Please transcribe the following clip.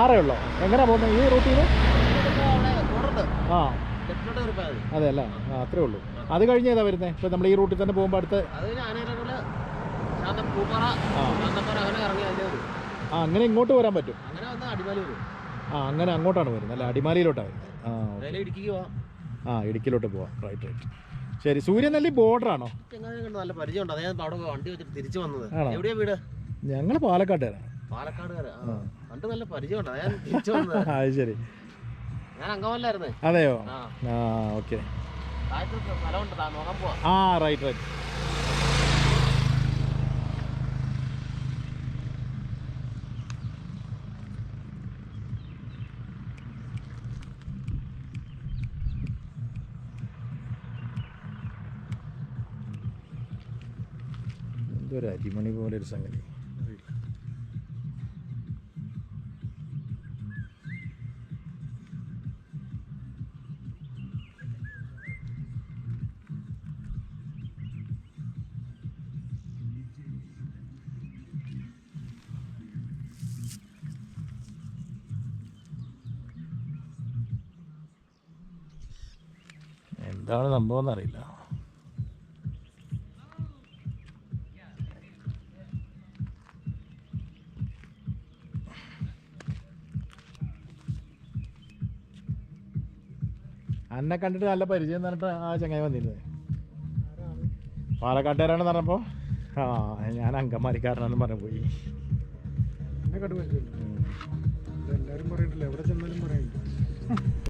ആറ് ഉള്ളോ? എങ്ങനെയാ പോകുന്നത് ഈ റൂട്ടിൽ ആ. അതെ അല്ലേ ആ അത്രേ ഉള്ളൂ. അത് കഴിഞ്ഞ് ഏതാ വരുന്നത് ഇപ്പൊ നമ്മൾ ഈ റൂട്ടിൽ തന്നെ പോകുമ്പോൾ അടുത്ത് ആ. അങ്ങനെ ഇങ്ങോട്ട് വരാൻ പറ്റും. ആ അങ്ങനെ അങ്ങോട്ടാണ് വരുന്നത്. അല്ല? അടിമാലിയിലോട്ടാണ് വരുന്നത്. ആ ഇടുക്കിയിലോട്ട് പോവാം. റൈറ്റ് റൈറ്റ് ശരി. സൂര്യനെല്ലി ബോർഡറാണോ ചെങ്ങനെ കണ്ട് നല്ല പരിചയമുണ്ട് അതായത് അവിടെ വണ്ടി വെച്ചിട്ട് തിരിച്ചു വന്നത്. ആണോ? എവിടെയാ വീട്? ഞങ്ങൾ പാലക്കാട്ടുകാരാണ് പാലക്കാട് നല്ല പരിചയമുണ്ട്. ഞാൻ തിരിച്ചു വന്നത് അത് ശരി. ഞാൻ അങ്കമല്ലായിരുന്നേ അതെയോ? ആ. ആ ഓക്കെ. താഴത്ത് സ്ഥലമുണ്ട് താ നോക്കാൻ പോവാം ആ റൈറ്റ് റൈറ്റ്. എന്തൊരു അരിമണി പോലെ ഒരു സംഗതി. എന്താണ് സംഭവം എന്നറിയില്ല. അന്നെ കണ്ടിട്ട് നല്ല പരിചയം എന്ന് പറഞ്ഞിട്ട് ആ ചങ്ങായി വന്നിരുന്നത്. പാലക്കാട്ടുകാരാണെന്ന് പറഞ്ഞപ്പോൾ ആ ഞാൻ അങ്കമാലിക്കാരനാണെന്ന് പറഞ്ഞു പോയി. എന്നെ കണ്ടു. എല്ലാവരും പറയണ്ടല്ലോ എവിടെ ചെന്നാലും